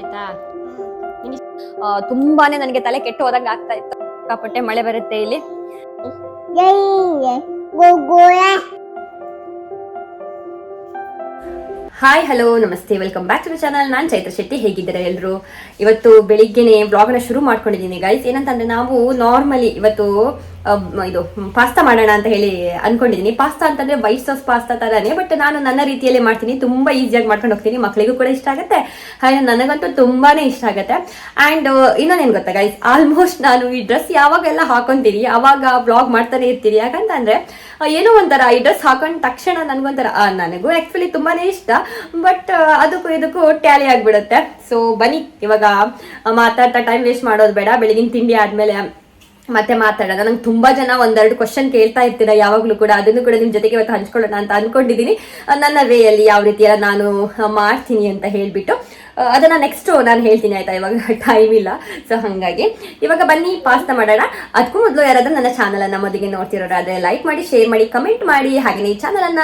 ಆಯ್ತಾ ತುಂಬಾನೇ ನನಗೆ ತಲೆ ಕೆಟ್ಟು ಹೋದಂಗ ಆಗ್ತಾ ಇತ್ತು. ಕಪ್ಪಟ್ಟೆ ಮಳೆ ಬರುತ್ತೆ ಇಲ್ಲಿ. ಹಾಯ್ ಹಲೋ ನಮಸ್ತೆ. ವೆಲ್ಕಮ್ ಬ್ಯಾಕ್ ಟು ಚಾನಲ್ ನಾನು ಚೈತ್ರ ಶೆಟ್ಟಿ. ಹೇಗಿದ್ದೀರಾ ಎಲ್ಲರೂ ಇವತ್ತು ಬೆಳಿಗ್ಗೆನೆ ಬ್ಲಾಗ್ನ ಶುರು ಮಾಡ್ಕೊಂಡಿದ್ದೀನಿ ಗೈಸ್ ಏನಂತಂದ್ರೆ ನಾವು ನಾರ್ಮಲಿ ಇವತ್ತು ಇದು, ಪಾಸ್ತಾ ಮಾಡೋಣ ಅಂತ ಹೇಳಿ ಅನ್ಕೊಂಡಿದ್ದೀನಿ ಪಾಸ್ತಾ ಅಂತಂದ್ರೆ ವೈಟ್ ಸಾಸ್ ಪಾಸ್ತಾ ತರಾನೇ ಬಟ್ ನಾನು ನನ್ನ ರೀತಿಯಲ್ಲೇ ಮಾಡ್ತೀನಿ. ತುಂಬಾ ಈಸಿಯಾಗಿ ಮಾಡ್ಕೊಂಡು ಹೋಗ್ತೀನಿ. ಮಕ್ಕಳಿಗೂ ಕೂಡ ಇಷ್ಟ ಆಗುತ್ತೆ. ಹಾಗೆ ನನಗಂತೂ ತುಂಬಾನೇ ಇಷ್ಟ ಆಗುತ್ತೆ. ಅಂಡ್ ಇನ್ನೊಂದೇನು ಗೊತ್ತಾ ಗೈಸ್ ಆಲ್ಮೋಸ್ಟ್ ನಾನು ಈ ಡ್ರೆಸ್ ಯಾವಾಗೆಲ್ಲ ಹಾಕೊಂತೀನಿ, ಅವಾಗ ಬ್ಲಾಗ್ ಮಾಡ್ತಾನೆ ಇರ್ತೀನಿ. ಯಾಕಂತಂದ್ರೆ ಏನೋ ಒಂಥರ ಈ ಡ್ರೆಸ್ ಹಾಕೊಂಡ ತಕ್ಷಣ ನನಗೊಂಥರ ನನಗೂ ಆಕ್ಚುಲಿ ತುಂಬಾನೇ ಇಷ್ಟ. ಬಟ್ ಅದಕ್ಕೂ ಇದಕ್ಕೂ ಟ್ಯಾಲಿ ಆಗ್ಬಿಡುತ್ತೆ. ಸೊ ಬನ್ನಿ, ಇವಾಗ ಮಾತಾಡ್ತಾ ಟೈಮ್ ವೇಸ್ಟ್ ಮಾಡೋದು ಬೇಡ. ಬೆಳಗಿನ ತಿಂಡಿ ಆದ್ಮೇಲೆ ಮತ್ತೆ ಮಾತಾಡೋಣ ನಂಗೆ ತುಂಬಾ ಜನ ಒಂದೆರಡು ಕ್ವಶನ್ ಕೇಳ್ತಾ ಇರ್ತೀರಾ ಯಾವಾಗಲೂ ಕೂಡ ಅದನ್ನು ಕೂಡ ನಿಮ್ಮ ಜೊತೆಗೆ ಇವತ್ತು ಹಂಚ್ಕೊಳ್ಳೋಣ ಅಂತ ಅನ್ಕೊಂಡಿದ್ದೀನಿ. ಆ, ನನ್ನ ವೇಯಲ್ಲಿ ಯಾವ ರೀತಿಯ ನಾನು ಮಾಡ್ತೀನಿ ಅಂತ ಹೇಳಿಬಿಟ್ಟು ಅದನ್ನ ನೆಕ್ಸ್ಟ್ ನಾನು ಹೇಳ್ತೀನಿ ಆಯ್ತಾ? ಇವಾಗ ಟೈಮ್ ಇಲ್ಲ. ಸೊ ಹಾಗಾಗಿ. ಇವಾಗ ಬನ್ನಿ ಪಾಸ್ತಾ ಮಾಡೋಣ. ಅದಕ್ಕೂ ಮೊದಲು ಯಾರಾದ್ರೂ ನನ್ನ ಚಾನಲ್ ಅನ್ನ ಮೊದಲಿಗೆ ನೋಡ್ತಿರೋರಾದ್ರೆ ಲೈಕ್ ಮಾಡಿ ಶೇರ್ ಮಾಡಿ ಕಮೆಂಟ್ ಮಾಡಿ ಹಾಗೆ ಈ ಚಾನಲ್ ಅನ್ನ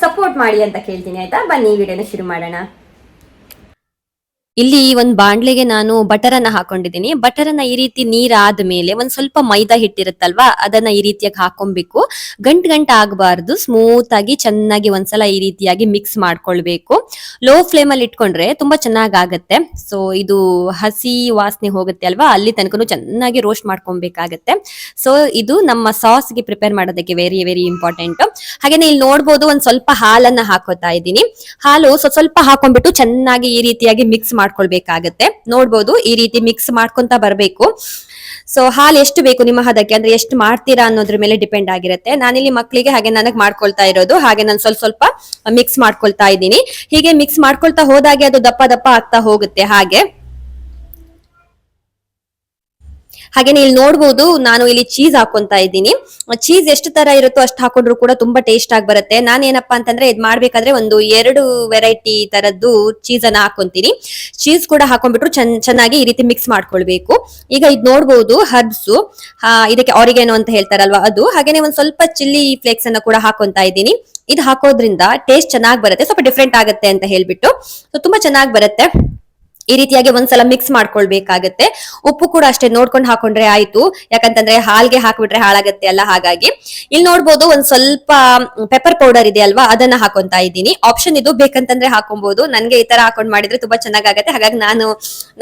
ಸಪೋರ್ಟ್ ಮಾಡಿ ಅಂತ ಕೇಳ್ತೀನಿ ಆಯ್ತಾ? ಬನ್ನಿ ಈ ವಿಡಿಯೋನ ಶುರು ಮಾಡೋಣ. ಇಲ್ಲಿ ಒಂದು ಬಾಂಡ್ಲೆಗೆ ನಾನು ಬಟರ್ ಅನ್ನ ಹಾಕೊಂಡಿದ್ದೀನಿ. ಬಟರ್ ಅನ್ನ ಈ ರೀತಿ ನೀರಾದ ಮೇಲೆ ಒಂದ್ ಸ್ವಲ್ಪ ಮೈದಾ ಹಿಟ್ಟಿರುತ್ತಲ್ವಾ, ಅದನ್ನ ಈ ರೀತಿಯಾಗಿ ಹಾಕೊಬೇಕು ಗಂಟ್ ಗಂಟ್ ಆಗಬಾರ್ದು. ಸ್ಮೂತ್ ಆಗಿ ಚೆನ್ನಾಗಿ ಒಂದ್ಸಲ ಈ ರೀತಿಯಾಗಿ ಮಿಕ್ಸ್ ಮಾಡ್ಕೊಳ್ಬೇಕು. ಲೋ ಫ್ಲೇಮ್ ಅಲ್ಲಿ ಇಟ್ಕೊಂಡ್ರೆ ತುಂಬಾ ಚೆನ್ನಾಗ್ ಆಗತ್ತೆ ಸೊ ಇದು ಹಸಿ ವಾಸನೆ ಹೋಗುತ್ತೆ ಅಲ್ವಾ, ಅಲ್ಲಿ ತನಕನು ಚೆನ್ನಾಗಿ ರೋಸ್ಟ್ ಮಾಡ್ಕೊಬೇಕಾಗತ್ತೆ ಸೊ ಇದು ನಮ್ಮ ಸಾಸ್ಗೆ ಪ್ರಿಪೇರ್ ಮಾಡೋದಕ್ಕೆ ವೆರಿ ವೆರಿ ಇಂಪಾರ್ಟೆಂಟ್ ಹಾಗೇನೆ ಇಲ್ಲಿ ನೋಡ್ಬೋದು ಒಂದ್ ಸ್ವಲ್ಪ ಹಾಲನ್ನ ಹಾಕೋತಾ ಇದ್ದೀನಿ. ಹಾಲು ಸ್ವ- ಸ್ವಲ್ಪ ಹಾಕೊಂಡ್ಬಿಟ್ಟು ಚೆನ್ನಾಗಿ ಈ ರೀತಿಯಾಗಿ ಮಿಕ್ಸ್ ಮಾಡ್ಕೊಳ್ಬೇಕಾಗತ್ತೆ. ನೋಡ್ಬೋದು ಈ ರೀತಿ ಮಿಕ್ಸ್ ಮಾಡ್ಕೊಂತ ಬರಬೇಕು. ಸೊ ಹಾಲು ಎಷ್ಟು ಬೇಕು ನಿಮ್ಮ ಹದಕ್ಕೆ? ಅಂದ್ರೆ ಎಷ್ಟು ಮಾಡ್ತೀರಾ ಅನ್ನೋದ್ರ ಮೇಲೆ ಡಿಪೆಂಡ್ ಆಗಿರುತ್ತೆ. ನಾನಿಲ್ಲಿ ಮಕ್ಕಳಿಗೆ ಹಾಗೆ ನನಗೆ ಮಾಡ್ಕೊಳ್ತಾ ಇರೋದು. ಹಾಗೆ ನಾನು ಸ್ವಲ್ಪ ಸ್ವಲ್ಪ ಮಿಕ್ಸ್ ಮಾಡ್ಕೊಳ್ತಾ ಇದ್ದೀನಿ. ಹೀಗೆ ಮಿಕ್ಸ್ ಮಾಡ್ಕೊಳ್ತಾ ಹೋದಾಗೆ ಅದು ದಪ್ಪ ದಪ್ಪ ಆಗ್ತಾ ಹೋಗುತ್ತೆ ಹಾಗೆ. ಹಾಗೇನೆ ಇಲ್ಲಿ ನೋಡ್ಬೋದು, ನಾನು ಇಲ್ಲಿ ಚೀಸ್ ಹಾಕೊಂತ ಇದ್ದೀನಿ. ಚೀಸ್ ಎಷ್ಟು ತರ ಇರುತ್ತೋ ಅಷ್ಟು ಹಾಕೊಂಡ್ರು ಕೂಡ ತುಂಬಾ ಟೇಸ್ಟ್ ಆಗಿ ಬರುತ್ತೆ. ನಾನೇನಪ್ಪಾ ಅಂತಂದ್ರೆ ಇದ್ ಮಾಡ್ಬೇಕಾದ್ರೆ ಒಂದು ಎರಡು ವೆರೈಟಿ ತರದ್ದು ಚೀಸ್ ಅನ್ನ ಹಾಕೊಂತೀನಿ. ಚೀಸ್ ಕೂಡ ಹಾಕೊಂಡ್ಬಿಟ್ರು ಚೆನ್ನ ಚೆನ್ನಾಗಿ ಈ ರೀತಿ ಮಿಕ್ಸ್ ಮಾಡ್ಕೊಳ್ಬೇಕು. ಈಗ ಇದ್ ನೋಡ್ಬೋದು ಹರ್ಬ್ಸ್ ಇದಕ್ಕೆ ಆರಿಗೇನೋ ಅಂತ ಹೇಳ್ತಾರಲ್ವಾ ಅದು. ಹಾಗೇನೆ ಒಂದ್ ಸ್ವಲ್ಪ ಚಿಲ್ಲಿ ಫ್ಲೇಕ್ಸ್ ಅನ್ನ ಕೂಡ ಹಾಕೊಂತ ಇದ್ದೀನಿ. ಇದು ಹಾಕೋದ್ರಿಂದ ಟೇಸ್ಟ್ ಚೆನ್ನಾಗಿ ಬರುತ್ತೆ, ಸ್ವಲ್ಪ ಡಿಫ್ರೆಂಟ್ ಆಗುತ್ತೆ ಅಂತ ಹೇಳ್ಬಿಟ್ಟು. ಸೊ ತುಂಬಾ ಚೆನ್ನಾಗಿ ಬರುತ್ತೆ. ಈ ರೀತಿಯಾಗಿ ಒಂದ್ಸಲ ಮಿಕ್ಸ್ ಮಾಡ್ಕೊಳ್ಬೇಕಾಗತ್ತೆ. ಉಪ್ಪು ಕೂಡ ಅಷ್ಟೇ ನೋಡ್ಕೊಂಡು ಹಾಕೊಂಡ್ರೆ ಆಯ್ತು. ಯಾಕಂತಂದ್ರೆ ಹಾಲ್ಗೆ ಹಾಕ್ಬಿಟ್ರೆ ಹಾಳಾಗತ್ತೆ ಅಲ್ಲ ಹಾಗಾಗಿ. ಇಲ್ಲಿ ನೋಡ್ಬೋದು ಒಂದ್ ಸ್ವಲ್ಪ ಪೆಪ್ಪರ್ ಪೌಡರ್ ಇದೆ ಅಲ್ವಾ? ಅದನ್ನ ಹಾಕೊಂತ ಇದ್ದೀನಿ. ಆಪ್ಷನ್ ಇದು ಬೇಕಂತಂದ್ರೆ ಹಾಕೊಬಹುದು ನನ್ಗೆ ಈ ತರ ಹಾಕೊಂಡ್ ಮಾಡಿದ್ರೆ ತುಂಬಾ ಚೆನ್ನಾಗಾಗತ್ತೆ. ಹಾಗಾಗಿ ನಾನು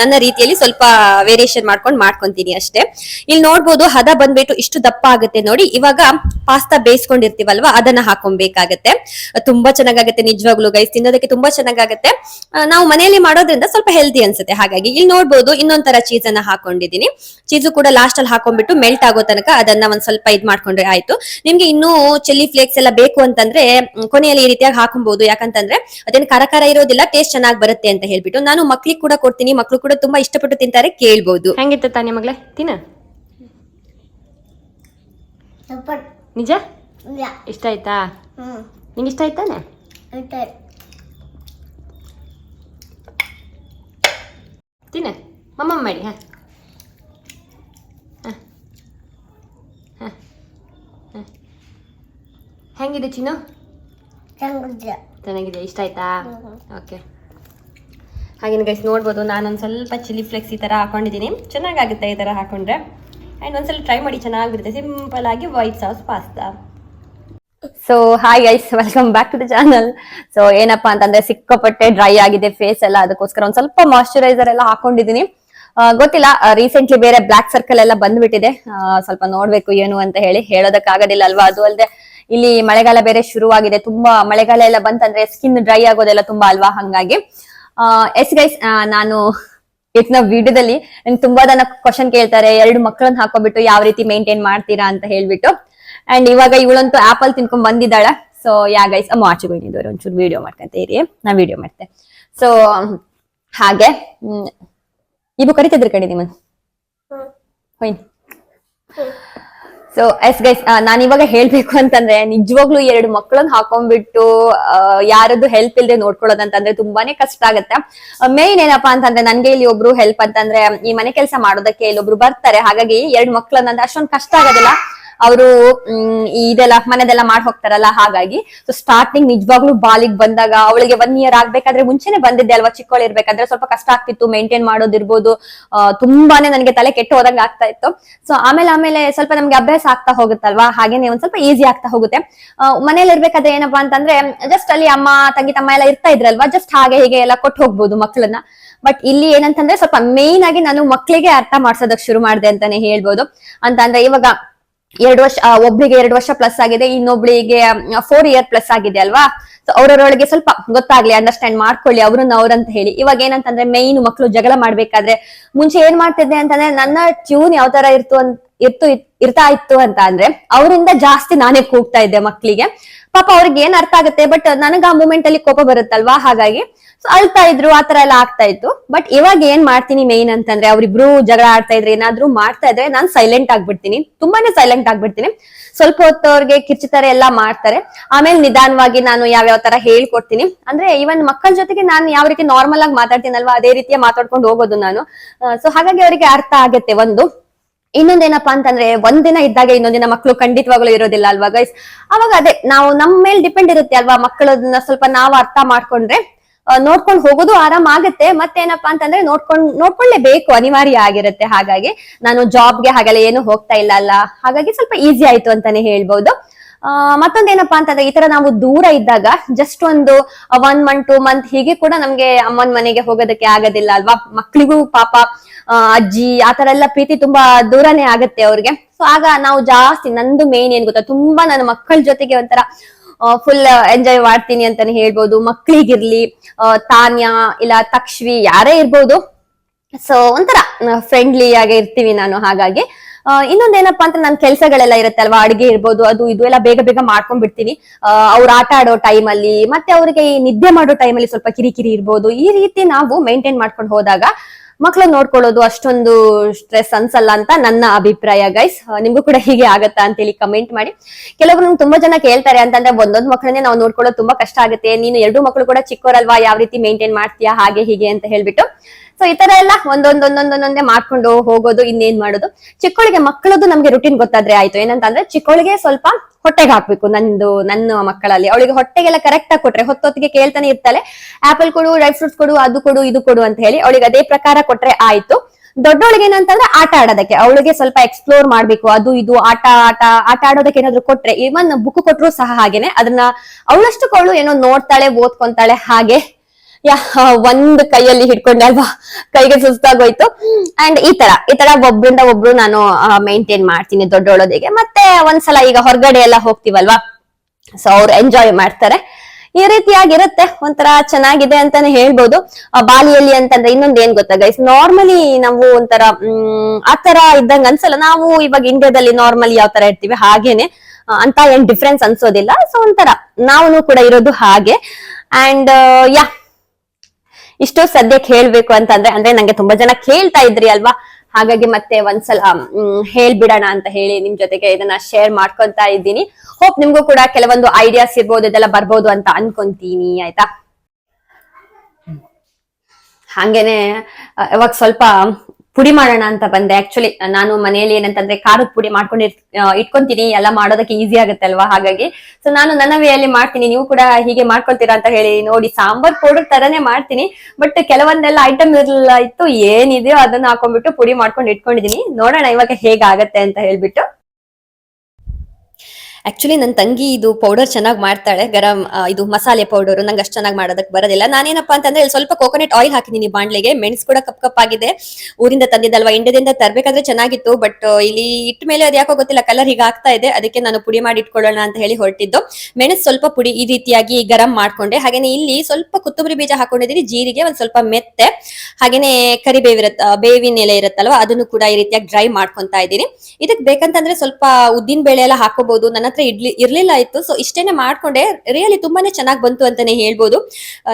ನನ್ನ ರೀತಿಯಲ್ಲಿ ಸ್ವಲ್ಪ ವೇರಿಯೇಷನ್ ಮಾಡ್ಕೊಂಡು ಮಾಡ್ಕೊಂತೀನಿ ಅಷ್ಟೇ. ಇಲ್ಲಿ ನೋಡ್ಬೋದು ಹದ ಬಂದ್ಬಿಟ್ಟು ಇಷ್ಟು ದಪ್ಪ ಆಗುತ್ತೆ ನೋಡಿ. ಇವಾಗ ಪಾಸ್ತಾ ಬೇಯಿಸ್ಕೊಂಡಿರ್ತೀವಲ್ವಾ? ಅದನ್ನ ಹಾಕೊಬೇಕಾಗತ್ತೆ. ತುಂಬಾ ಚೆನ್ನಾಗಾಗತ್ತೆ ನಿಜವಾಗ್ಲೂ ಗೈಸ್ ತಿನ್ನೋದಕ್ಕೆ ತುಂಬಾ ಚೆನ್ನಾಗಾಗತ್ತೆ. ನಾವು ಮನೆಯಲ್ಲಿ ಮಾಡೋದ್ರಿಂದ ಸ್ವಲ್ಪ ಹೆಲ್ದಿ ಅನ್ಸುತ್ತೆ. ಹಾಗಾಗಿ ಇಲ್ಲಿ ನೋಡ್ಬೋದು ಇನ್ನೊಂದರ ತರ ಚೀಸ್ ಅನ್ನ ಹಾಕೊಂಡಿದೀನಿ ಚೀಸು ಕೂಡ ಲಾಸ್ಟ್ ಅಲ್ಲಿ ಹಾಕೊಂಡ್ಬಿಟ್ಟು ಮೆಲ್ಟ್ ಆಗೋ ತನಕ ಅದನ್ನ ಒಂದ್ ಸ್ವಲ್ಪ ಇದ್ ಮಾಡ್ಕೊಂಡ್ರೆ ಆಯ್ತು. ನಿಮ್ಗೆ ಇನ್ನೂ ಚಿಲ್ಲಿ ಫ್ಲೇಕ್ಸ್ ಎಲ್ಲ ಬೇಕು ಅಂತಂದ್ರೆ ಕೊನೆಯಲ್ಲಿ ಈ ರೀತಿಯಾಗಿ ಹಾಕೊಬಹುದು ಯಾಕಂತಂದ್ರೆ ಅದೇನು ಕರಕರ ಇರೋದಿಲ್ಲ ಟೇಸ್ಟ್ ಚೆನ್ನಾಗಿ ಬರುತ್ತೆ ಅಂತ ಹೇಳ್ಬಿಟ್ಟು ನಾನು ಮಕ್ಳಿಗೆ ಕೂಡ ಕೊಡ್ತೀನಿ. ಮಕ್ಳು ಕೂಡ ತುಂಬಾ ಇಷ್ಟಪಟ್ಟು ತಿಂತಾರೆ ಕೇಳ್ಬಹುದು ಹೆಂಗಿತ್ತು ತಾನೇ ಮಗಳೇ? ತಿನ್ನ. ನಿಜ? ಇಷ್ಟ ಆಯ್ತಾ? ನಿಂಗೆ ಇಷ್ಟ ಆಯ್ತಾನೆ? ತಿನ್ನ. ಮಮ್ಮ ಮಾಡಿ ಹಾಂ. ಹಾಂ. ಹಾಂ. ಹೆಂಗಿದೆ ಚಿನ್ನು? ಚೆನ್ನಾಗಿದೆ. ಇಷ್ಟ ಆಯ್ತಾ? ಓಕೆ. ಹಾಗೇನು ಗೈಸ್ ನೋಡ್ಬೋದು. ನಾನೊಂದು ಸ್ವಲ್ಪ ಚಿಲ್ಲಿ ಫ್ಲೆಕ್ಸ್ ಈ ಥರ ಹಾಕೊಂಡಿದ್ದೀನಿ. ಚೆನ್ನಾಗಾಗುತ್ತೆ ಈ ಥರ ಹಾಕೊಂಡ್ರೆ. ಆ್ಯಂಡ್ ಒಂದ್ಸಲ ಟ್ರೈ ಮಾಡಿ ಚೆನ್ನಾಗಿರುತ್ತೆ. ಸಿಂಪಲ್ ಆಗಿ white sauce pasta so hi guys welcome back to the channel so ಏನಪ್ಪಾ ಅಂತಂದ್ರೆ ಸಿಕ್ಕಾಪಟ್ಟೆ ಡ್ರೈ ಆಗಿದೆ ಫೇಸ್ ಎಲ್ಲ. ಅದಕ್ಕೋಸ್ಕರ ಒಂದ್ ಸ್ವಲ್ಪ ಮಾಯಶ್ಚರೈಸರ್ ಎಲ್ಲ ಹಾಕೊಂಡಿದೀನಿ ಗೊತ್ತಿಲ್ಲ ರೀಸೆಂಟ್ಲಿ ಬೇರೆ ಬ್ಲಾಕ್ ಸರ್ಕಲ್ ಎಲ್ಲ ಬಂದ್ಬಿಟ್ಟಿದೆ. ಸ್ವಲ್ಪ ನೋಡ್ಬೇಕು ಏನು ಅಂತ ಹೇಳಿ. ಹೇಳೋದಕ್ಕಾಗೋದಿಲ್ಲ ಅಲ್ವಾ ಅದು ಅಲ್ಲದೆ ಇಲ್ಲಿ ಮಳೆಗಾಲ ಬೇರೆ ಶುರುವಾಗಿದೆ. ತುಂಬಾ ಮಳೆಗಾಲ ಎಲ್ಲ ಬಂತಂದ್ರೆ ಸ್ಕಿನ್ ಡ್ರೈ ಆಗೋದೆಲ್ಲ ತುಂಬಾ ಅಲ್ವಾ? ಹಂಗಾಗಿ ಎಸ್ ಗೈಸ್ ನಾನು ಇವತ್ತಿನ ವಿಡಿಯೋದಲ್ಲಿ ನಂಗೆ ತುಂಬಾ ಜನ ಕ್ವಶನ್ ಕೇಳ್ತಾರೆ. ಎರಡು ಮಕ್ಕಳನ್ನ ಹಾಕೋಬಿಟ್ಟು ಯಾವ ರೀತಿ ಮೇಂಟೈನ್ ಮಾಡ್ತೀರಾ ಅಂತ ಹೇಳ್ಬಿಟ್ಟು. ಅಂಡ್ ಇವಾಗ ಇವಳಂತೂ ಆಪಲ್ ತಿನ್ಕೊಂಡ್ ಬಂದಿದ್ದಾಳ. ಸೊ ಯಾ ಗೈಸ್ ಅಮ್ಮ ಆಚೆ ಹೋಗಿದ್ದವ್ರು ಒಂಚೂರು ವಿಡಿಯೋ ಮಾಡ್ಕೊಂತ ಇರಿ. ನಾ ವಿಡಿಯೋ ಮಾಡ್ತೆ. ಸೊ ಹಾಗೆ ಇವು ಕರಿತಿದ್ರು ಕಣಿ ನಿಮ್ಮ ಹೋಯ್. ಸೊ ಎಸ್ ಗೈಸ್ ನಾನು ಇವಾಗ ಹೇಳ್ಬೇಕು ಅಂತಂದ್ರೆ ನಿಜವಾಗ್ಲೂ ಎರಡು ಮಕ್ಕಳನ್ನ ಹಾಕೊಂಡ್ಬಿಟ್ಟು ಯಾರದ್ದು ಹೆಲ್ಪ್ ಇಲ್ಲದೆ ನೋಡ್ಕೊಳ್ಳೋದಂತಂದ್ರೆ ತುಂಬಾನೇ ಕಷ್ಟ ಆಗತ್ತೆ. ಮೇನ್ ಏನಪ್ಪಾ ಅಂತಂದ್ರೆ ನನ್ಗೆ ಇಲ್ಲಿ ಒಬ್ರು ಹೆಲ್ಪ್ ಅಂತಂದ್ರೆ ಈ ಮನೆ ಕೆಲಸ ಮಾಡೋದಕ್ಕೆ ಇಲ್ಲೊಬ್ರು ಬರ್ತಾರೆ. ಹಾಗಾಗಿ ಎರಡು ಮಕ್ಕಳನ್ನ ಅಷ್ಟೊಂದು ಕಷ್ಟ ಆಗೋದಿಲ್ಲ. ಅವರು ಇದೆಲ್ಲ, ಮನೆದೆಲ್ಲ ಮಾಡಿ ಹೋಗ್ತಾರಲ್ಲ, ಹಾಗಾಗಿ. ಸೊ ಸ್ಟಾರ್ಟಿಂಗ್ ನಿಜವಾಗ್ಲೂ ಬಾಲಿಗೆ ಬಂದಾಗ ಅವಳಿಗೆ ಒನ್ ಇಯರ್ ಆಗ್ಬೇಕಾದ್ರೆ ಮುಂಚೆನೆ ಬಂದಿದ್ದೆ ಅಲ್ವಾ ಚಿಕ್ಕವಳು ಇರ್ಬೇಕಾದ್ರೆ ಸ್ವಲ್ಪ ಕಷ್ಟ ಆಗ್ತಿತ್ತು ಮೇಂಟೈನ್ ಮಾಡೋದಿರ್ಬೋದು ತುಂಬಾನೇ ನನಗೆ ತಲೆ ಕೆಟ್ಟು ಹೋದಂಗ ಆಗ್ತಾ ಇತ್ತು. ಸೊ ಆಮೇಲೆ ಆಮೇಲೆ ಸ್ವಲ್ಪ ನಮ್ಗೆ ಅಭ್ಯಾಸ ಆಗ್ತಾ ಹೋಗುತ್ತಲ್ವಾ? ಹಾಗೇನೆ ಒಂದ್ ಸ್ವಲ್ಪ ಈಸಿ ಆಗ್ತಾ ಹೋಗುತ್ತೆ. ಮನೇಲಿ ಇರ್ಬೇಕಾದ್ರೆ ಏನಪ್ಪಾ ಅಂತಂದ್ರೆ ಜಸ್ಟ್ ಅಲ್ಲಿ ಅಮ್ಮ, ತಂಗಿ, ತಮ್ಮ ಎಲ್ಲ ಇರ್ತಾ ಇದ್ರಲ್ವಾ? ಜಸ್ಟ್ ಹಾಗೆ, ಹೀಗೆ ಎಲ್ಲ ಕೊಟ್ಟು ಹೋಗ್ಬೋದು ಮಕ್ಕಳನ್ನ ಬಟ್ ಇಲ್ಲಿ ಏನಂತಂದ್ರೆ ಸ್ವಲ್ಪ ಮೇನ್ ಆಗಿ ನಾನು ಮಕ್ಕಳಿಗೆ ಅರ್ಥ ಮಾಡ್ಸೋದಕ್ಕೆ ಶುರು ಮಾಡಿದೆ ಅಂತಾನೆ ಹೇಳ್ಬೋದು. ಅಂತ ಅಂದ್ರೆ ಇವಾಗ ಎರಡು ವರ್ಷ ಒಬ್ಳಿಗೆ ಎರಡು ವರ್ಷ ಪ್ಲಸ್ ಆಗಿದೆ ಇನ್ನೊಬ್ಳಿಗೆ ಫೋರ್ ಇಯರ್ ಪ್ಲಸ್ ಆಗಿದೆ ಅಲ್ವಾ? ಸೊ ಅವರವರೊಳಗೆ ಸ್ವಲ್ಪ ಗೊತ್ತಾಗ್ಲಿ ಅಂಡರ್ಸ್ಟ್ಯಾಂಡ್ ಮಾಡ್ಕೊಳ್ಳಿ, ಅವ್ರನ್ನ ಅವ್ರಂತ ಹೇಳಿ. ಇವಾಗ ಏನಂತಂದ್ರೆ ಮೇನ್ ಮಕ್ಕಳು ಜಗಳ ಮಾಡ್ಬೇಕಾದ್ರೆ, ಮುಂಚೆ ಏನ್ ಮಾಡ್ತಿದ್ದೆ ಅಂತಂದ್ರೆ, ನನ್ನ ಟ್ಯೂನ್ ಯಾವ ತರ ಇರ್ತು ಅಂತ ಇತ್ತು ಇರ್ತಾ ಇತ್ತು ಅಂತ ಅಂದ್ರೆ, ಅವರಿಂದ ಜಾಸ್ತಿ ನಾನೇ ಕೂಗ್ತಾ ಇದ್ದೆ ಮಕ್ಕಳಿಗೆ ಪಾಪ ಅವ್ರಿಗೆ ಏನ್ ಅರ್ಥ ಆಗುತ್ತೆ ಬಟ್ ನನಗ ಆ ಮೂಮೆಂಟ್ ಅಲ್ಲಿ ಕೋಪ ಬರುತ್ತಲ್ವಾ? ಹಾಗಾಗಿ ಸೊ ಅಳ್ತಾ ಇದ್ರು ಆತರ ಎಲ್ಲ ಆಗ್ತಾ ಇತ್ತು. ಬಟ್ ಇವಾಗ ಏನ್ ಮಾಡ್ತೀನಿ ಮೇನ್ ಅಂತಂದ್ರೆ, ಅವ್ರಿಬ್ರು ಜಗಳ ಆಡ್ತಾ ಇದ್ರೆ, ಏನಾದ್ರು ಮಾಡ್ತಾ ಇದ್ರೆ ನಾನ್ ಸೈಲೆಂಟ್ ಆಗ್ಬಿಡ್ತೀನಿ. ತುಂಬಾನೇ ಸೈಲೆಂಟ್ ಆಗ್ಬಿಡ್ತೀನಿ. ಸ್ವಲ್ಪ ಹೊತ್ತು ಅವ್ರಿಗೆ ಕಿರ್ಚಿತಾರೆ ಎಲ್ಲ ಮಾಡ್ತಾರೆ. ಆಮೇಲೆ ನಿಧಾನವಾಗಿ ನಾನು ಯಾವ್ಯಾವ ತರ ಹೇಳ್ಕೊಡ್ತೀನಿ. ಅಂದ್ರೆ ಇವನ್ ಮಕ್ಕಳ ಜೊತೆಗೆ ನಾನು ಯಾವ ರೀತಿ ನಾರ್ಮಲ್ ಆಗಿ ಮಾತಾಡ್ತೀನಲ್ವಾ, ಅದೇ ರೀತಿಯ ಮಾತಾಡ್ಕೊಂಡು ಹೋಗೋದು ನಾನು. ಸೊ ಹಾಗಾಗಿ ಅವರಿಗೆ ಅರ್ಥ ಆಗತ್ತೆ ಒಂದು. ಇನ್ನೊಂದೇನಪ್ಪಾ ಅಂತಂದ್ರೆ ಒಂದಿನ ಇದ್ದಾಗ ಇನ್ನೊಂದಿನ ಮಕ್ಕಳು ಖಂಡಿತವಾಗ್ಲೂ ಇರೋದಿಲ್ಲ ಅಲ್ವಾ ಗೈಸ್ ಅವಾಗ ಅದೇ ನಾವು ನಮ್ಮ ಮೇಲೆ ಡಿಪೆಂಡ್ ಇರುತ್ತೆ ಅಲ್ವಾ ಮಕ್ಕಳನ್ನ ಸ್ವಲ್ಪ ನಾವು ಅರ್ಥ ಮಾಡ್ಕೊಂಡ್ರೆ? ನೋಡ್ಕೊಂಡು ಹೋಗೋದು ಆರಾಮ್ ಆಗತ್ತೆ ಮತ್ತೇನಪ್ಪಾ ಅಂತಂದ್ರೆ ನೋಡ್ಕೊಂಡ್ ನೋಡ್ಕೊಳ್ಳೇಬೇಕು ಅನಿವಾರ್ಯ ಆಗಿರುತ್ತೆ ಹಾಗಾಗಿ. ನಾನು ಜಾಬ್ಗೆ ಹಾಗೆಲ್ಲ ಏನು ಹೋಗ್ತಾ ಇಲ್ಲ ಅಲ್ಲ. ಹಾಗಾಗಿ ಸ್ವಲ್ಪ ಈಸಿ ಆಯ್ತು ಅಂತಾನೆ ಹೇಳ್ಬೋದು. ಆ, ಮತ್ತೊಂದೇನಪ್ಪಾ ಅಂತಂದ್ರೆ ಈ ತರ ನಾವು ದೂರ ಇದ್ದಾಗ ಜಸ್ಟ್ ಒಂದು ಒನ್ ಮಂತ್ ಟೂ ಮಂತ್ ಹೀಗೆ ಕೂಡ ನಮ್ಗೆ ಅಮ್ಮನ ಮನೆಗೆ ಹೋಗೋದಕ್ಕೆ ಆಗೋದಿಲ್ಲ ಅಲ್ವಾ? ಮಕ್ಳಿಗೂ ಪಾಪ ಅಜ್ಜಿ ಆತರ ಎಲ್ಲ ಪ್ರೀತಿ ತುಂಬಾ ದೂರನೇ ಆಗತ್ತೆ ಅವ್ರಿಗೆ. ಸೊ ಆಗ ನಾವು ಜಾಸ್ತಿ, ನಂದು ಮೇನ್ ಏನ್ ಗೊತ್ತಾ? ತುಂಬಾ ನನ್ನ ಮಕ್ಕಳ ಜೊತೆಗೆ ಒಂಥರ ಫುಲ್ ಎಂಜಾಯ್ ಮಾಡ್ತೀನಿ ಅಂತಾನೆ ಹೇಳ್ಬೋದು. ಮಕ್ಳಿಗಿರ್ಲಿ ತಾನ್ಯ, ಇಲ್ಲ ತಕ್ಷ್ವಿ, ಯಾರೇ ಇರ್ಬೋದು. ಸೊ ಒಂಥರ ಫ್ರೆಂಡ್ಲಿ ಆಗಿ ಇರ್ತೀವಿ ನಾನು ಹಾಗಾಗಿ. ಇನ್ನೊಂದೇನಪ್ಪಾ ಅಂದ್ರೆ ನನ್ನ ಕೆಲಸಗಳೆಲ್ಲ ಇರುತ್ತೆ ಅಲ್ವಾ ಅಡಿಗೆ ಇರ್ಬೋದು, ಅದು ಇದು ಎಲ್ಲ ಬೇಗ ಬೇಗ ಮಾಡ್ಕೊಂಡ್ಬಿಡ್ತೀನಿ. ಅವ್ರು ಆಟ ಆಡೋ ಟೈಮ್ ಅಲ್ಲಿ, ಮತ್ತೆ ಅವ್ರಿಗೆ ನಿದ್ದೆ ಮಾಡೋ ಟೈಮ್ ಅಲ್ಲಿ ಸ್ವಲ್ಪ ಕಿರಿಕಿರಿ ಇರ್ಬೋದು, ಈ ರೀತಿ ನಾವು ಮೇಂಟೈನ್ ಮಾಡ್ಕೊಂಡು ಹೋದಾಗ ಮಕ್ಳು ನೋಡ್ಕೊಳ್ಳೋದು ಅಷ್ಟೊಂದು ಸ್ಟ್ರೆಸ್ ಅನ್ಸಲ್ಲ ಅಂತ ನನ್ನ ಅಭಿಪ್ರಾಯ ಗೈಸ್ ನಿಮ್ಗೂ ಕೂಡ ಹೀಗೆ ಆಗತ್ತಾ ಅಂತೇಳಿ ಕಮೆಂಟ್ ಮಾಡಿ. ಕೆಲವರು ತುಂಬಾ ಜನ ಕೇಳ್ತಾರೆ ಅಂತಂದ್ರೆ ಒಂದೊಂದು ಮಕ್ಕಳನ್ನೇ ನಾವು ನೋಡ್ಕೊಳ್ಳೋದು ತುಂಬಾ ಕಷ್ಟ ಆಗುತ್ತೆ. ನೀನು ಎರಡು ಮಕ್ಕಳು ಕೂಡ ಚಿಕ್ಕವರಲ್ವಾ ಯಾವ ರೀತಿ ಮೇಂಟೈನ್ ಮಾಡ್ತೀಯಾ, ಹಾಗೆ ಹೀಗೆ ಅಂತ ಹೇಳ್ಬಿಟ್ಟು. ಸೊ ಈ ತರ ಎಲ್ಲ ಒಂದೊಂದ್ ಒಂದೊಂದ್ ಒಂದೊಂದೇ ಮಾಡ್ಕೊಂಡು ಹೋಗೋದು ಇನ್ನೇನ್ ಮಾಡೋದು. ಚಿಕ್ಕೊಳಿಗೆ ಮಕ್ಕಳದು ನಮ್ಗೆ ರುಟೀನ್ ಗೊತ್ತಾದ್ರೆ ಆಯ್ತು. ಏನಂತಂದ್ರೆ ಚಿಕ್ಕೊಳಿಗೆ ಸ್ವಲ್ಪ ಹೊಟ್ಟೆಗೆ ಹಾಕ್ಬೇಕು ನಂದು, ನನ್ನ ಮಕ್ಕಳಲ್ಲಿ. ಅವಳಿಗೆ ಹೊಟ್ಟೆಗೆಲ್ಲ ಕರೆಕ್ಟ್ ಆಗಿ ಕೊಟ್ರೆ, ಹೊತ್ತೊತ್ತಿಗೆ ಕೇಳ್ತಾನೆ ಇರ್ತಾಳೆ ಆಪಲ್ ಕೊಡು ಡ್ರೈ ಫ್ರೂಟ್ಸ್ ಕೊಡು, ಅದು ಕೊಡು, ಇದು ಕೊಡು ಅಂತ ಹೇಳಿ ಅವಳಿಗೆ ಅದೇ ಪ್ರಕಾರ ಕೊಟ್ರೆ ಆಯ್ತು. ದೊಡ್ಡವಳಿಗೆ ಏನಂತಂದ್ರೆ ಆಟ ಆಡೋದಕ್ಕೆ, ಅವಳಿಗೆ ಸ್ವಲ್ಪ ಎಕ್ಸ್ಪ್ಲೋರ್ ಮಾಡ್ಬೇಕು, ಅದು ಇದು, ಆಟ ಆಟ ಆಟ ಆಡೋದಕ್ಕೆ ಏನಾದ್ರು ಕೊಟ್ರೆ ಇವನ್ ಬುಕ್ ಕೊಟ್ರು ಸಹ ಹಾಗೇನೆ. ಅದನ್ನ ಅವಳಷ್ಟು ಅವಳು ಏನೋ ನೋಡ್ತಾಳೆ, ಓದ್ಕೊಂತಾಳೆ, ಹಾಗೆ ಯಾ ಒಂದ್ ಕೈಯಲ್ಲಿ ಹಿಡ್ಕೊಂಡೆ ಅಲ್ವಾ? ಕೈಗೆ ಸುಸ್ತಾಗೋಯ್ತು. ಅಂಡ್ ಈ ತರ ಈ ತರ ಒಬ್ರಿಂದ ಒಬ್ರು ನಾನು ಮೇಂಟೈನ್ ಮಾಡ್ತೀನಿ ದೊಡ್ಡೊಳೋದಿಗೆ ಮತ್ತೆ ಒಂದ್ಸಲ ಈಗ ಹೊರಗಡೆ ಎಲ್ಲ ಹೋಗ್ತೀವಲ್ವಾ? ಸೊ ಅವ್ರು ಎಂಜಾಯ್ ಮಾಡ್ತಾರೆ. ಈ ರೀತಿಯಾಗಿರುತ್ತೆ. ಒಂಥರ ಚೆನ್ನಾಗಿದೆ ಅಂತಾನೆ ಹೇಳ್ಬೋದು. ಬಾಲಿಯಲ್ಲಿ ಅಂತಂದ್ರೆ ಇನ್ನೊಂದ್ ಏನ್ ಗೊತ್ತಾ ಗೈಸ್ ನಾರ್ಮಲಿ ನಾವು ಒಂಥರ, ಹ್ಮ್ ಆತರ ಇದ್ದಂಗ ಅನ್ಸಲ್ಲ. ನಾವು ಇವಾಗ ಇಂಡಿಯಾದಲ್ಲಿ ನಾರ್ಮಲಿ ಯಾವ ತರ ಇರ್ತೀವಿ? ಹಾಗೇನೆ. ಅಂತ ಏನ್ ಡಿಫ್ರೆನ್ಸ್ ಅನ್ಸೋದಿಲ್ಲ. ಸೊ ಒಂಥರ ನಾವು ಕೂಡ ಇರೋದು ಹಾಗೆ. ಅಂಡ್ ಯಾ ಇಷ್ಟು ಸದ್ಯಕ್ಕೆ ಹೇಳ್ಬೇಕು ಅಂತಂದ್ರೆ ಅಂದ್ರೆ ನಂಗೆ ತುಂಬಾ ಜನ ಕೇಳ್ತಾ ಇದ್ರಿ ಅಲ್ವಾ? ಹಾಗಾಗಿ ಮತ್ತೆ ಒಂದ್ಸಲ ಹೇಳ್ಬಿಡೋಣ ಅಂತ ಹೇಳಿ ನಿಮ್ ಜೊತೆಗೆ ಇದನ್ನ ಶೇರ್ ಮಾಡ್ಕೊಂತಾ ಇದ್ದೀನಿ. ಹೋಪ್ ನಿಮ್ಗೂ ಕೂಡ ಕೆಲವೊಂದು ಐಡಿಯಾಸ್ ಇರ್ಬೋದು ಇದೆಲ್ಲ ಬರ್ಬೋದು ಅಂತ ಅನ್ಕೊಂತೀನಿ ಆಯ್ತಾ? ಹಂಗೇನೆ ಇವಾಗ ಸ್ವಲ್ಪ ಪುಡಿ ಮಾಡೋಣ ಅಂತ ಬಂದೆ. ಆಕ್ಚುಲಿ ನಾನು ಮನೆಯಲ್ಲಿ ಏನಂತಂದ್ರೆ ಖಾರದ ಪುಡಿ ಮಾಡ್ಕೊಂಡು ಇಟ್ಕೊಂತೀನಿ. ಎಲ್ಲ ಮಾಡೋದಕ್ಕೆ ಈಸಿ ಆಗುತ್ತೆ ಅಲ್ವಾ ಹಾಗಾಗಿ. ಸೊ ನಾನು ನನ್ನ ವೇಯಲ್ಲಿ ಮಾಡ್ತೀನಿ. ನೀವು ಕೂಡ ಹೀಗೆ ಮಾಡ್ಕೊಳ್ತೀರಾ ಅಂತ ಹೇಳಿ ನೋಡಿ. ಸಾಂಬಾರ್ ಪೌಡರ್ ತರನೇ ಮಾಡ್ತೀನಿ. ಬಟ್ ಕೆಲವೊಂದೆಲ್ಲ ಐಟಮ್ ಇರಲಿಲ್ಲ ಇತ್ತು. ಏನಿದೆಯೋ ಅದನ್ನ ಹಾಕೊಂಡ್ಬಿಟ್ಟು ಪುಡಿ ಮಾಡ್ಕೊಂಡು ಇಟ್ಕೊಂಡಿದೀನಿ ನೋಡೋಣ ಇವಾಗ ಹೇಗಾಗತ್ತೆ ಅಂತ ಹೇಳ್ಬಿಟ್ಟು. ಆಕ್ಚುಲಿ ನನ್ನ ತಂಗಿ ಇದು ಪೌಡರ್ ಚೆನ್ನಾಗಿ ಮಾಡ್ತಾಳೆ. ಗರಂ ಇದು ಮಸಾಲೆ ಪೌಡರ್ ನಂಗೆ ಅಷ್ಟು ಚೆನ್ನಾಗಿ ಮಾಡೋದಕ್ಕೆ ಬರೋದಿಲ್ಲ. ನಾನೇನಪ್ಪ ಅಂತಂದ್ರೆ ಸ್ವಲ್ಪ ಕೋಕೋನಟ್ ಆಯಿಲ್ ಹಾಕಿದೀನಿ ಬಾಂಡ್ಲೆಗೆ ಮೆಣಸು ಕೂಡ ಕಪ್ ಕಪ್ ಆಗಿದೆ. ಊರಿಂದ ತಂದಿದ್ದಲ್ವಾ? ಇಂಡಿಯಾದಿಂದ ತರಬೇಕಾದ್ರೆ ಚೆನ್ನಾಗಿತ್ತು ಬಟ್ ಇಲ್ಲಿ ಇಟ್ಟ ಮೇಲೆ ಅದು ಯಾಕೋ ಗೊತ್ತಿಲ್ಲ. ಕಲರ್ ಹೀಗೆ ಆಗ್ತಾ ಇದೆ. ಅದಕ್ಕೆ ನಾನು ಪುಡಿ ಮಾಡಿ ಇಟ್ಕೊಳ್ಳೋಣ ಅಂತ ಹೇಳಿ ಹೊರಟಿದ್ದು. ಮೆಣಸು ಸ್ವಲ್ಪ ಪುಡಿ ಈ ರೀತಿಯಾಗಿ ಗರಂ ಮಾಡ್ಕೊಂಡೆ. ಹಾಗೇನೆ ಇಲ್ಲಿ ಸ್ವಲ್ಪ ಕೊತ್ತಂಬರಿ ಬೀಜ ಹಾಕೊಂಡಿದ್ದೀನಿ. ಜೀರಿಗೆ ಒಂದ್ ಸ್ವಲ್ಪ ಮೆತ್ತೆ, ಹಾಗೇನೆ ಕರಿಬೇವಿರತ್ತ ಬೇವಿನ ಎಲೆ ಇರುತ್ತಲ್ವಾ? ಅದನ್ನು ಕೂಡ ಈ ರೀತಿಯಾಗಿ ಡ್ರೈ ಮಾಡ್ಕೊಂತಾ ಇದ್ದೀನಿ. ಇದಕ್ಕೆ ಬೇಕಂತಂದ್ರೆ ಸ್ವಲ್ಪ ಉದ್ದಿನ ಬೇಳೆ ಎಲ್ಲ ಹಾಕೋಬಹುದು ನನ್ನ ಹತ್ರ ಇಡ್ಲಿ ಇರ್ಲಿಲ್ಲ ಇತ್ತು. ಸೊ ಇಷ್ಟೇನೆ ಮಾಡ್ಕೊಂಡೆ. ರಿಯಲಿ ತುಂಬಾನೇ ಚೆನ್ನಾಗಿ ಬಂತು ಅಂತಾನೆ ಹೇಳ್ಬೋದು.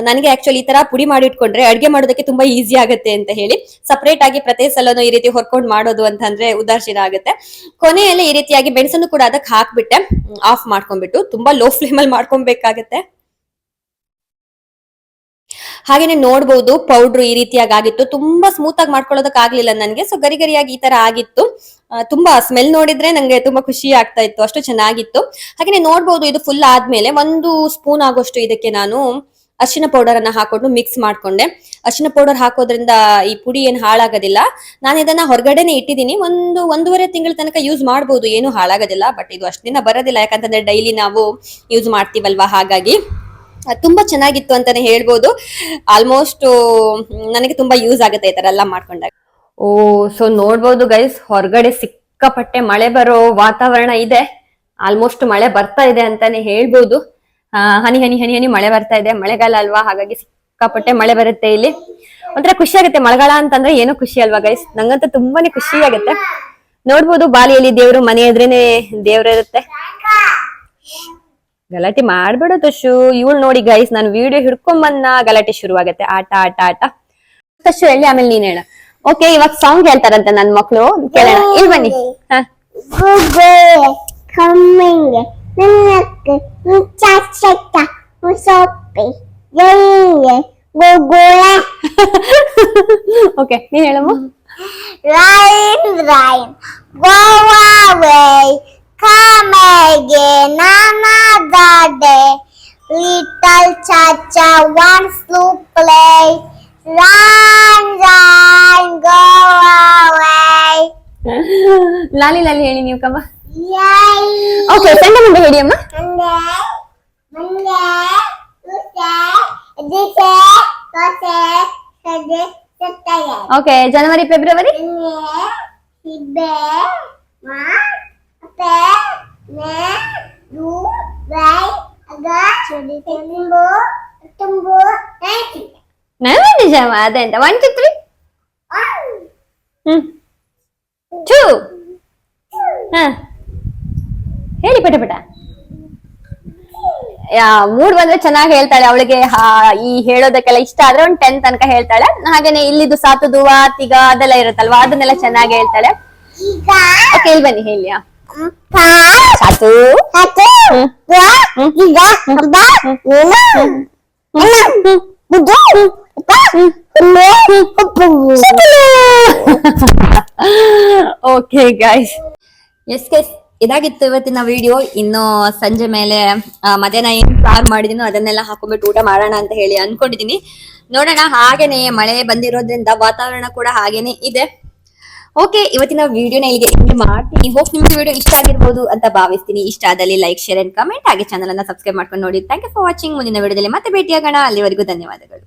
ನನಗೆ ಆಕ್ಚುಲಿ ಈ ತರ ಪುಡಿ ಮಾಡಿ ಇಟ್ಕೊಂಡ್ರೆ ಅಡ್ಗೆ ಮಾಡೋದಕ್ಕೆ ತುಂಬಾ ಈಸಿ ಆಗುತ್ತೆ ಅಂತ ಹೇಳಿ ಸಪ್ರೇಟ್ ಆಗಿ ಪ್ರತಿ ಸಲನು ಈ ರೀತಿ ಹೊರ್ಕೊಂಡು ಮಾಡೋದು ಅಂತಂದ್ರೆ ಉದಾಸೀನ ಆಗುತ್ತೆ. ಕೊನೆಯಲ್ಲಿ ಈ ರೀತಿಯಾಗಿ ಮೆಣಸನ್ನು ಕೂಡ ಅದಕ್ಕೆ ಹಾಕ್ಬಿಟ್ಟೆ. ಆಫ್ ಮಾಡ್ಕೊಂಡ್ಬಿಟ್ಟು. ತುಂಬಾ ಲೋ ಫ್ಲೇಮ್ ಅಲ್ಲಿ ಮಾಡ್ಕೊಬೇಕಾಗತ್ತೆ ಹಾಗೇನೆ ನೋಡ್ಬೋದು ಪೌಡ್ರು ಈ ರೀತಿಯಾಗಿ ಆಗಿತ್ತು. ತುಂಬಾ ಸ್ಮೂತ್ ಆಗಿ ಮಾಡ್ಕೊಳ್ಳೋದಕ್ಕೆ ಆಗ್ಲಿಲ್ಲ ನನಗೆ. ಸೊ ಗರಿ ಗರಿಯಾಗಿ ಈ ತರ ಆಗಿತ್ತು. ತುಂಬಾ ಸ್ಮೆಲ್ ನೋಡಿದ್ರೆ ನಂಗೆ ತುಂಬಾ ಖುಷಿ ಆಗ್ತಾ ಇತ್ತು, ಅಷ್ಟು ಚೆನ್ನಾಗಿತ್ತು. ಹಾಗೆ ನೋಡ್ಬೋದು, ಇದು ಫುಲ್ ಆದ್ಮೇಲೆ ಒಂದು ಸ್ಪೂನ್ ಆಗೋಷ್ಟು ಇದಕ್ಕೆ ನಾನು ಅರಿಶಿನ ಪೌಡರ್ ಅನ್ನ ಹಾಕೊಂಡು ಮಿಕ್ಸ್ ಮಾಡ್ಕೊಂಡೆ. ಅರಿಶಿನ ಪೌಡರ್ ಹಾಕೋದ್ರಿಂದ ಈ ಪುಡಿ ಏನು ಹಾಳಾಗೋದಿಲ್ಲ. ನಾನು ಇದನ್ನ ಹೊರಗಡೆನೆ ಇಟ್ಟಿದ್ದೀನಿ. ಒಂದು ಒಂದೂವರೆ ತಿಂಗಳ ತನಕ ಯೂಸ್ ಮಾಡ್ಬೋದು, ಏನು ಹಾಳಾಗೋದಿಲ್ಲ ಬಟ್ ಇದು ಅಷ್ಟು ದಿನ ಬರೋದಿಲ್ಲ. ಯಾಕಂತಂದ್ರೆ ಡೈಲಿ ನಾವು ಯೂಸ್ ಮಾಡ್ತೀವಲ್ವಾ ಹಾಗಾಗಿ. ತುಂಬಾ ಚೆನ್ನಾಗಿತ್ತು ಅಂತಾನೆ ಹೇಳ್ಬೋದು. ಆಲ್ಮೋಸ್ಟ್ ನನಗೆ ತುಂಬಾ ಯೂಸ್ ಆಗುತ್ತೆ ಈ ತರ ಎಲ್ಲ ಮಾಡ್ಕೊಂಡಾಗ. ಓ ಸೊ ನೋಡ್ಬೋದು ಗೈಸ್ ಹೊರಗಡೆ ಸಿಕ್ಕಾಪಟ್ಟೆ ಮಳೆ ಬರೋ ವಾತಾವರಣ ಇದೆ. ಆಲ್ಮೋಸ್ಟ್ ಮಳೆ ಬರ್ತಾ ಇದೆ ಅಂತಾನೆ ಹೇಳ್ಬೋದು. ಹನಿ ಹನಿ ಹನಿ ಹನಿ ಮಳೆ ಬರ್ತಾ ಇದೆ. ಮಳೆಗಾಲ ಅಲ್ವಾ? ಹಾಗಾಗಿ ಸಿಕ್ಕಾಪಟ್ಟೆ ಮಳೆ ಬರುತ್ತೆ ಇಲ್ಲಿ. ಒಂಥರ ಖುಷಿ ಆಗುತ್ತೆ. ಮಳೆಗಾಲ ಅಂತಂದ್ರೆ ಏನೋ ಖುಷಿ ಅಲ್ವಾ ಗೈಸ್ ನಂಗಂತೂ ತುಂಬಾನೇ ಖುಷಿ ಆಗುತ್ತೆ. ನೋಡ್ಬೋದು ಬಾಲಿಯಲ್ಲಿ ದೇವ್ರು ಮನೆ ಎದುರೇನೆ ದೇವ್ರು ಇರುತ್ತೆ. ಗಲಾಟೆ ಮಾಡ್ಬೇಡ ತಶು. ಇವಳು ನೋಡಿ ಗೈಸ್ ನಾನು ವಿಡಿಯೋ ಹಿಡ್ಕೊಂಬನ್ನ ಗಲಾಟೆ ಶುರುವಾಗತ್ತೆ. ಆಟ ಆಟ ಆಟ. ತಶು ಹೇಳಿ ಆಮೇಲೆ ನೀನ್ ಹೇಳ. ಓಕೆ ಇವಾಗ ಸಾಂಗ್ ಹೇಳ್ತಾರಂತ ನನ್ ಮಕ್ಳು ಕೇಳೋಣ ಇಲ್ಲಿ ಬನ್ನಿ ಹ. Google coming ನಿನ್ನಕ್ಕೆ ಮುಚ್ಚಾಚಟ ಮುಸೊಪ್ಪಿ ಜೈಗೆ Google ಓಕೆ ನೀನ್ ಹೇಳಮ್ಮ Rhyme rhyme go away come again another day little cha-cha wants to play run run go away ಲಾಲಿ ಲಾಲಿ ಹೇಳಿ ನೀವು ಕಮ್ಮ yay ಓಕೆ ಸಂಡೆ ಮುಂದೆ ಹೇಳಿ ಅಮ್ಮ Monday, Monday, Tuesday, Wednesday, Thursday, Friday, Saturday. Okay January February Monday, Tuesday, March, April, May, June, July, August, September, October, November. One two three One, hmm two ಹಾ ಹೇಳಿ ಪಟ ಪಟ ಯಾ ಮೂಡ್ ಬಂದ್ರೆ ಚೆನ್ನಾಗಿ ಹೇಳ್ತಾಳೆ ಅವಳಿಗೆ ಈ ಹೇಳೋದಕ್ಕೆಲ್ಲ ಇಷ್ಟ ಆದ್ರೆ ಒಂದ್ ಟೆನ್ ತನಕ ಹೇಳ್ತಾಳೆ ಹಾಗೇನೆ ಇಲ್ಲಿದು ಸಾತುದು ವಾತಿಗ ಅದೆಲ್ಲ ಇರುತ್ತಲ್ವಾ ಅದನ್ನೆಲ್ಲ ಚೆನ್ನಾಗಿ ಹೇಳ್ತಾಳೆ ಓಕೆ ಇಲ್ಲಿ ಬನ್ನಿ ಹೇಳಿ ಸಾತು ಸಾತು ಓಕೆ ಗೈಸ್ ಎಸ್ ಗೈಸ್ ಇದಾಗಿತ್ತು ಇವತ್ತಿನ ವಿಡಿಯೋ ಇನ್ನು ಸಂಜೆ ಮೇಲೆ ಮಧ್ಯಾಹ್ನ ಏನ್ ಪ್ಲಾನ್ ಮಾಡಿದೀನೋ ಅದನ್ನೆಲ್ಲ ಹಾಕೊಂಡ್ಬಿಟ್ಟು ಊಟ ಮಾಡೋಣ ಅಂತ ಹೇಳಿ ಅನ್ಕೊಂಡಿದೀನಿ. ನೋಡೋಣ, ಹಾಗೇನೆ ಮಳೆ ಬಂದಿರೋದ್ರಿಂದ ವಾತಾವರಣ ಕೂಡ ಹಾಗೇನೆ ಇದೆ. ಓಕೆ ಇವತ್ತಿನ ವಿಡಿಯೋನ ಇಲ್ಲಿಗೆ ಎಂಡ್ ಮಾಡ್ತೀನಿ. ಹೋಪ್ ನಿಮ್ಗೆ ವಿಡಿಯೋ ಇಷ್ಟ ಆಗಿರ್ಬೋದು ಅಂತ ಭಾವಿಸ್ತೀನಿ. ಇಷ್ಟ ಆದಲ್ಲಿ ಲೈಕ್ ಶೇರ್ ಅಂಡ್ ಕಮೆಂಟ್ ಹಾಗೆ ಚಾನಲ್ ಅನ್ನ ಸಬ್ಸ್ಕ್ರೈಬ್ ಮಾಡ್ಕೊಂಡು ನೋಡಿ. ಥ್ಯಾಂಕ್ ಯು ಫಾರ್ ವಾಚಿಂಗ್ ಮುಂದಿನ ವಿಡಿಯೋದಲ್ಲಿ ಮತ್ತೆ ಭೇಟಿಯಾಗೋಣ. ಅಲ್ಲಿವರೆಗೂ ಧನ್ಯವಾದಗಳು.